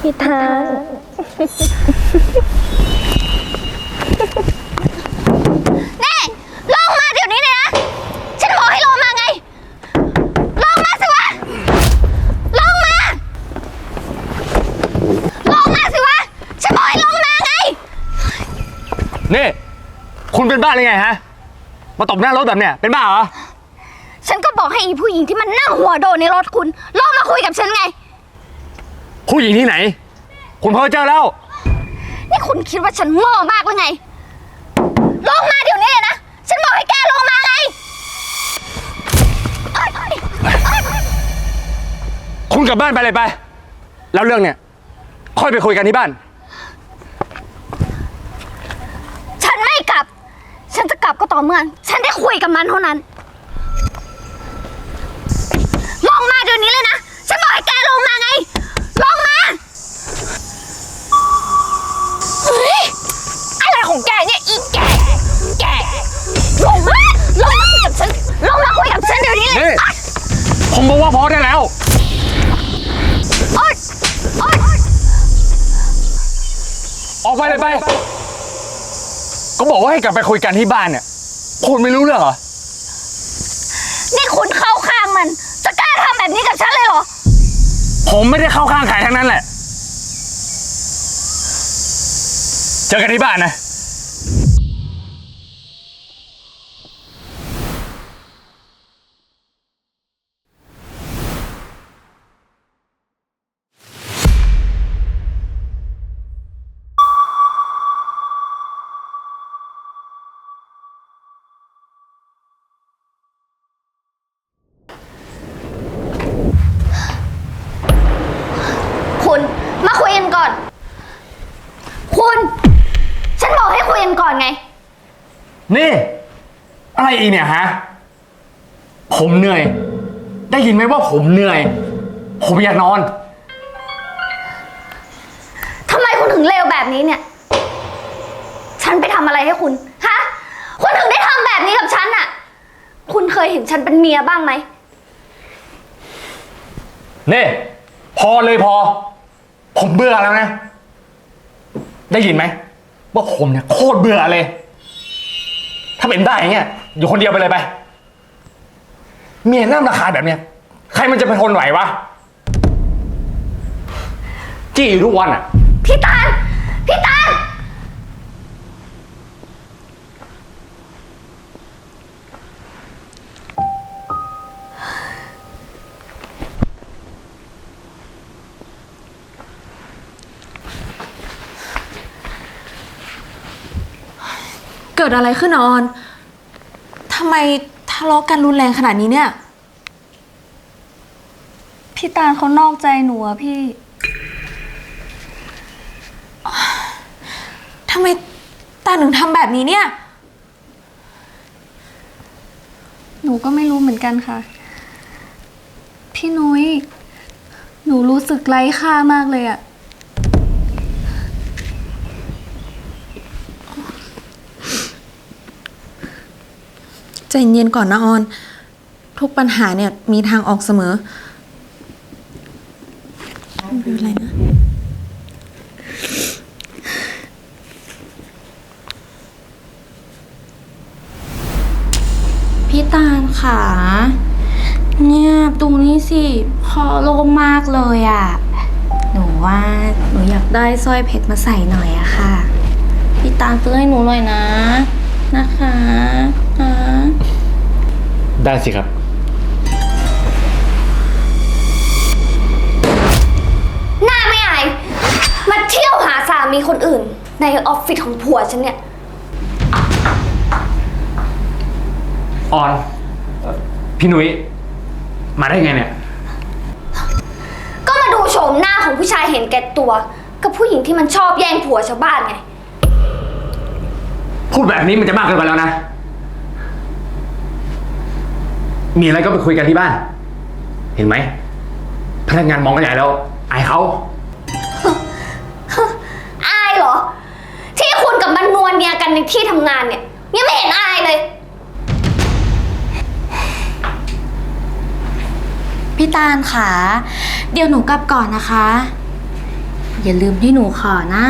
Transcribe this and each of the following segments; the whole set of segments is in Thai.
พี่ทางนี่ลงมาเดี๋ยวนี้เลยนะ ฉันบอกให้ลงมาไง ลงมาสิวะ ลงมา ลงมาสิวะ ฉันบอกให้ลงมาไง นี่ คุณเป็นบ้าหรือไงฮะ มาตบหน้ารถแบบเนี้ยเป็นบ้าเหรอ ฉันก็บอกให้อีผู้หญิงที่มันนั่งหัวโดนในรถคุณลงมาคุยกับฉันไง ผู้หญิงที่ไหน คุณเพ้อเจอแล้ว นี่คุณคิดว่าฉันโง่มากหรือไง ลงมาเดี๋ยวนี้เลยนะ ฉันบอกให้แกลงมาไงเอ้ยเอ้ยเอ้ยเอ้ยคุณกลับบ้านไปเลยไป แล้วเรื่องเนี้ยค่อยไปคุยกันที่บ้าน ฉันไม่กลับ ฉันจะกลับก็ต่อเมื่อ ฉันได้คุยกับมันเท่านั้น ผมบอกว่าพอได้แล้วโอ๊ยโอ๊ยออกไปเลยไป ก็บอกว่าให้กลับไปคุยกันที่บ้านเนี่ย คุณไม่รู้เรื่องเหรอ นี่คุณเข้าข้างมัน จะกล้าทำแบบนี้กับฉันเลยเหรอ ผมไม่ได้เข้าข้างใครทั้งนั้นแหละ เจอกันที่บ้านนะ นี่ อะไรอีกเนี่ยฮะ ผมเหนื่อย ได้ยินไหมว่าผมเหนื่อย ผมอยากนอน ทำไมคุณถึงเลวแบบนี้เนี่ย ฉันไปทำอะไรให้คุณ ฮะ คุณถึงได้ทำแบบนี้กับฉันอะคุณเคยเห็นฉันเป็นเมียบ้างไหม นี่ พอเลยพอ ผมเบื่อแล้วนะ ได้ยินไหมว่าผมเนี่ยโคตรเบื่อเลย ถ้าเป็นได้อย่างเงี้ยอยู่คนเดียวไปเลยไป เมียน้ำราคาแบบเนี้ย ใครมันจะไปทนไหววะ จี้อยู่ทุกวันอะ พี่ตาลพี่ตาล กิดอะไรขึ้นออนทำไมทะเลาะกันรุนแรงขนาดนี้เนี่ย พี่ตาลเขานอกใจหนูอะพี่ ทำไมตาถึงทำแบบนี้เนี่ย หนูก็ไม่รู้เหมือนกันค่ะ พี่นุ้ย หนูรู้สึกไร้ค่ามากเลยอะ ใจเย็นก่อนนะออน ทุกปัญหาเนี่ยมีทางออกเสมอไม่เป็นไรนะ พี่ตาลค่ะ เนี่ยดูนี่สิพอโลงมากเลยอะ่ะ หนูว่าหนูอยากได้สร้อยเพชรมาใส่หน่อยอะค่ะ พี่ตาลซื้อให้หนูหน่อยนะ นะคะนะได้สิครับ หน้าไม่อาย มาเที่ยวหาสามีคนอื่น ในออฟฟิศของผัวฉันเนี่ย ออนเอ่อพี่นุ้ยมาได้ไงเนี่ย ก็มาดูโฉมหน้าของผู้ชายเห็นแก่ตัว กับผู้หญิงที่มันชอบแย่งผัวชาวบ้านไง พูดแบบนี้มันจะมากเกินไปแล้วนะ มีอะไรก็ไปคุยกันที่บ้าน เห็นไหม พนักงานมองกันใหญ่แล้ว อายเขา อายเหรอ ที่คุณกับมันนวลเนียกันในที่ทำงานเนี่ยยังไม่เห็นอายเลย พี่พี่ตาลค่ะ เดี๋ยวหนูกลับก่อนนะคะ อย่าลืมที่หนูขอนะ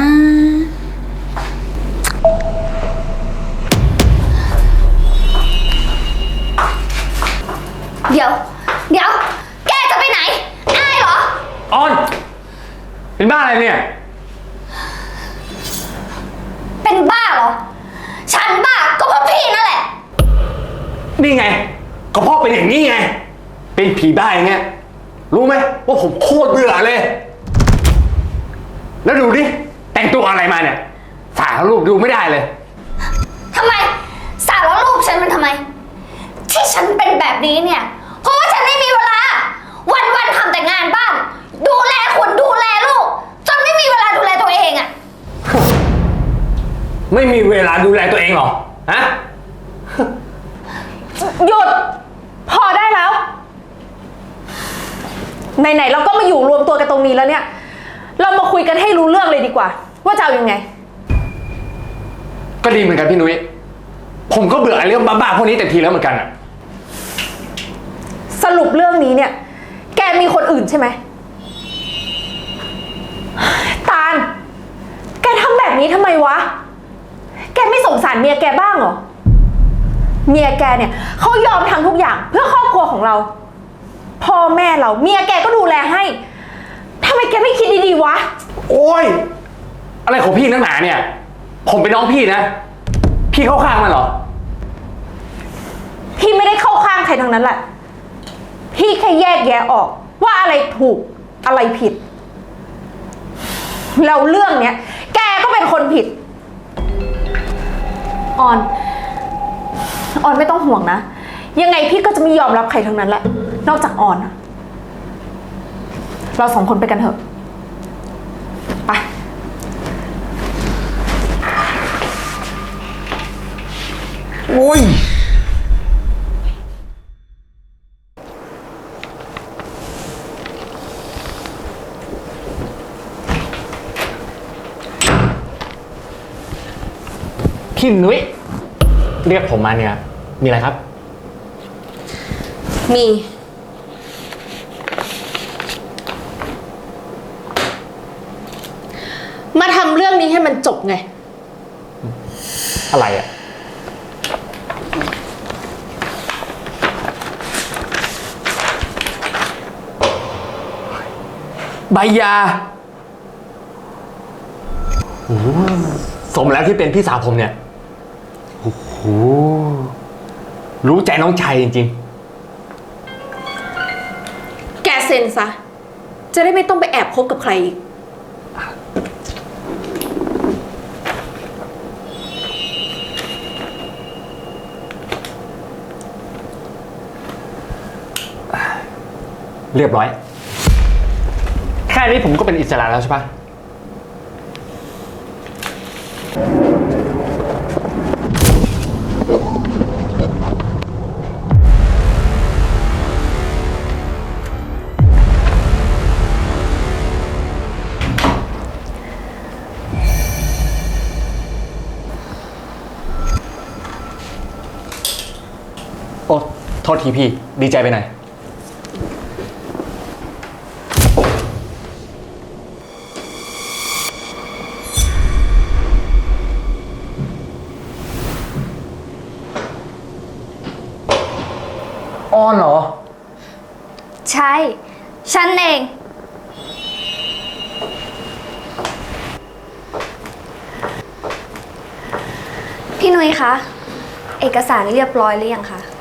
เดี๋ยว เดี๋ยว แกจะไปไหน อายเหรอ ออน เป็นบ้าอะไรเนี่ย เป็นบ้าเหรอ ฉันบ้าก็เพราะพี่นั่นแหละ นี่ไง ก็พ่อเป็นอย่างนี้ไง เป็นผีบ้าอย่างเงี้ย รู้ไหมว่าผมโคตรเบื่อเลย แล้วดูดิ แต่งตัวอะไรมาเนี่ย สารรูปดูไม่ได้เลย ทำไม สารรูปฉันมันทำไม ที่ฉันเป็นแบบนี้เนี่ย เพราะว่าฉันไม่มีเวลาวันๆทำแต่งานบ้าน ดูแลคุณดูแลลูก จนไม่มีเวลาดูแลตัวเองอะ ไม่มีเวลาดูแลตัวเองเหรอ ฮะ หยุด พอได้แล้ว ไหนๆเราก็มาอยู่รวมตัวกันตรงนี้แล้วเนี่ย เรามาคุยกันให้รู้เรื่องเลยดีกว่า ว่าจะเอายังไง ก็ดีเหมือนกันพี่นุ้ย ผมก็เบื่อไอ้เรื่องบ้าๆพวกนี้แต่ทีแล้วเหมือนกันอะส รุปเรื่องนี้เนี่ย แกมีคนอื่นใช่ไหม ตาล แกทำแบบนี้ทำไมวะ แกไม่สงสารเมียแกบ้างเหรอ เมียแกเนี่ยเขายอมทำทุกอย่างเพื่อครอบครัวของเรา พ่อแม่เราเมียแกก็ดูแลให้ทำไมแกไม่คิดดีๆวะ โอ้ย อะไรของพี่นักหนาเนี่ย ผมเป็นน้องพี่นะ พี่เข้าข้างมันเหรอ พี่ไม่ได้เข้าข้างใครทั้งนั้นแหละ พี่แค่แยกแยะออก ว่าอะไรถูกอะไรผิด แล้วเรื่องเนี้ย แกก็เป็นคนผิด ออน ออนไม่ต้องห่วงนะ ยังไงพี่ก็จะไม่ยอมรับใครทั้งนั้นแหละ นอกจากออนอะเราสองคนไปกันเถอะ ไป โอ้ย พี่นุ้ยเรียกผมมาเนี่ย มีอะไรครับ มี มาทำเรื่องนี้ให้มันจบไง อะไรอะใบยาโอ้โหสมแล้วที่เป็นพี่สาวผมเนี่ยโอ้โหรู้ใจน้องชายจริง แกเซ็นซะ จะได้ไม่ต้องไปแอบคบกับใครอีก ๆ เรียบร้อย แค่นี้ผมก็เป็นอิสระแล้วใช่ปะ ทีพี่ ดีใจไปไหนอยอ้อนเหรอ ใช่ ฉันเอง พี่นุ้ยคะ เอกสารเรียบร้อยหรือยังคะ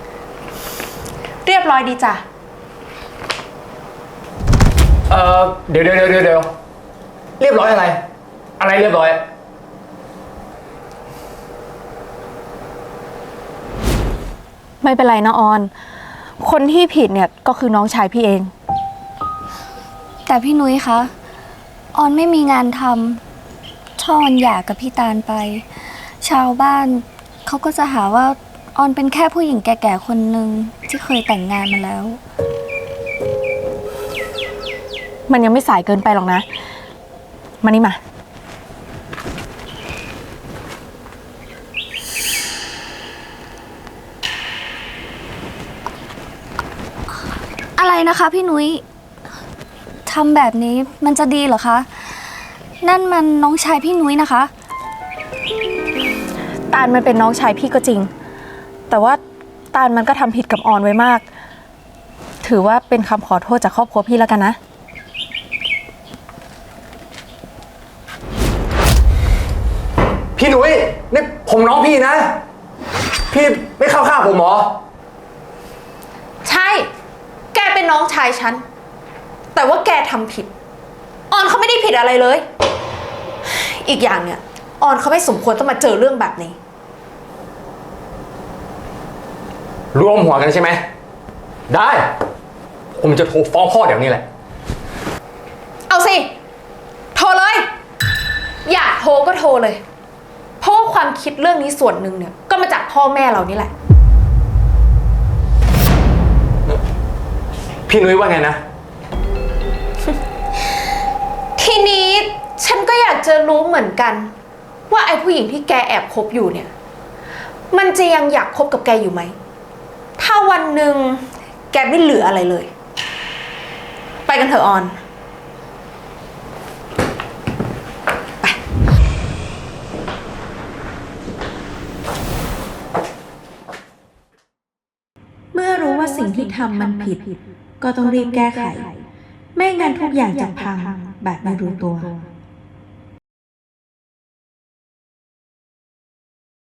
บร้อยดีจ้ะ เออเดี๋ยวเดี๋ยวเดี๋ยวเดี๋ยวเรียบร้อยอะไร อะไรเรียบร้อย ไม่เป็นไรนะออน คนที่ผิดเนี่ยก็คือน้องชายพี่เอง แต่พี่นุ้ยคะ ออนไม่มีงานทำช่ออนหย่ากับพี่ตาลไป ชาวบ้านเขาก็จะหาว่า ออนเป็นแค่ผู้หญิงแก่ๆคนหนึ่งที่เคยแต่งงานมาแล้ว มันยังไม่สายเกินไปหรอกนะ มานี่มา อะไรนะคะพี่นุ้ยทำแบบนี้มันจะดีเหรอคะ นั่นมันน้องชายพี่นุ้ยนะคะ ตาลมันเป็นน้องชายพี่ก็จริง แต่ว่าตาลมันก็ทำผิดกับออนไว้มาก ถือว่าเป็นคำขอโทษจากครอบครัวพี่แล้วกันนะ พี่หนุ่ยนี่ผมน้องพี่นะ พี่ไม่เข้าข้างผมเหรอ ใช่ แกเป็นน้องชายฉัน แต่ว่าแกทำผิด ออนเขาไม่ได้ผิดอะไรเลย อีกอย่างเนี่ย ออนเขาไม่สมควรต้องมาเจอเรื่องแบบนี้ รวมหัวกันใช่ไหม ได้ ผมจะโทรฟ้องพ่อเดี๋ยวนี้แหละ เอาสิ โทรเลย อยากโทรก็โทรเลย เพราะว่าความคิดเรื่องนี้ส่วนหนึ่งเนี่ย ก็มาจากพ่อแม่เรานี่แหละ พี่นุ้ยว่าไงนะ ทีนี้ฉันก็อยากจะรู้เหมือนกัน ว่าไอ้ผู้หญิงที่แกแอบคบอยู่เนี่ย มันจะยังอยากคบกับแกอยู่ไหมถ้า วันหนึ่งแกไม่เหลืออะไรเลย ไปกันเถอะออน เมื่อรู้ว่าสิ่งที่ทำมันผิด ก็ต้องรีบแก้ไข ไม่งั้นทุกอย่างจะพังแบบไม่รู้ตัว